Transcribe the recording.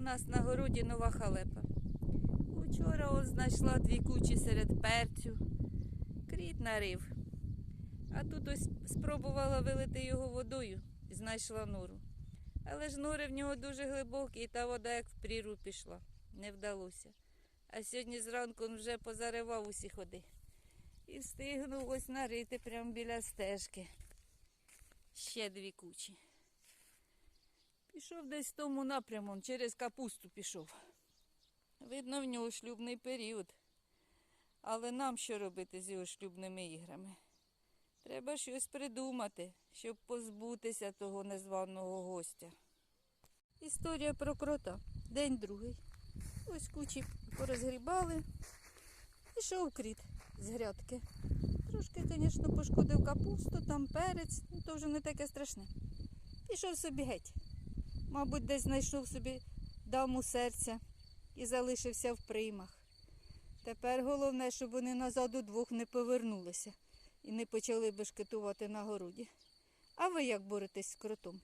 У нас на городі нова халепа. Учора он знайшла дві кучі серед перцю. Кріт нарив. А тут ось спробувала вилити його водою і знайшла нору. Але ж нори в нього дуже глибокі, і та вода як в пріру пішла. Не вдалося. А сьогодні зранку він вже позаривав усі ходи. І встигнув ось нарити прямо біля стежки. Ще дві кучі. Пішов десь тому напряму, через капусту пішов. Видно, в нього шлюбний період. Але нам що робити з його шлюбними іграми? Треба щось придумати, щоб позбутися того незваного гостя. Історія про крота. День другий. Ось кучі порозгрібали. Пішов кріт з грядки. Трошки, звісно, пошкодив капусту, там перець, ну то вже не таке страшне. Пішов собі геть. Мабуть, десь знайшов собі даму серця і залишився в приймах. Тепер головне, щоб вони назад удвох не повернулися і не почали бешкетувати на городі. А ви як боретесь з кротом?